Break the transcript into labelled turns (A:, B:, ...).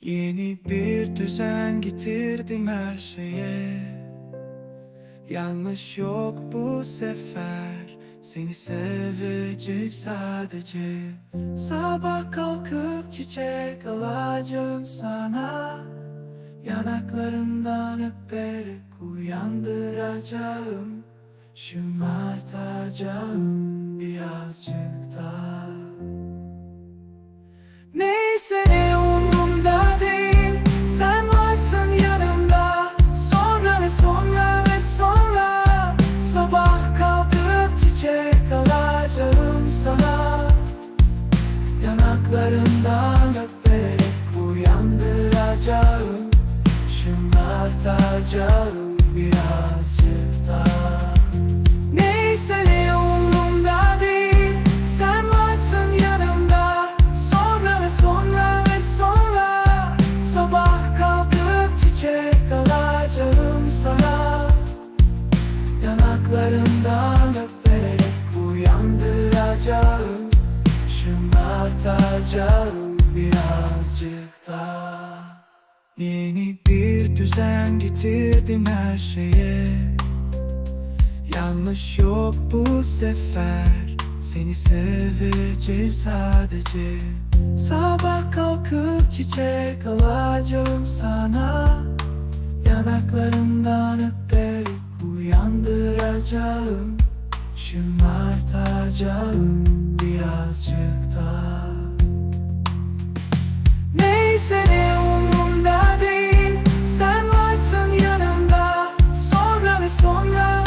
A: Yeni bir düzen getirdim her şeye. Yanlış yok bu sefer. Seni seveceğim sadece. Sabah kalkıp çiçek alacağım sana. Yanaklarından öperek uyandıracağım. Şımartacağım birazcık daha. Neyse Yanaklarından öperek uyandıracağım Şımartacağım birazcık daha Neyse ne umurumda değil Sen varsın yanımda. Sonra ve sonra ve sonra Sabah kalkıp çiçek alacağım sana. Yanaklarından öperek uyandıracağım Şımartacağım birazcık daha Yeni bir düzen getirdim her şeye. Yanlış yok bu sefer. Seni seveceğim sadece. Sabah kalkıp çiçek alacağım sana. Yanaklarından öperek uyandıracağım. Şımartacağım birazcık 我愿。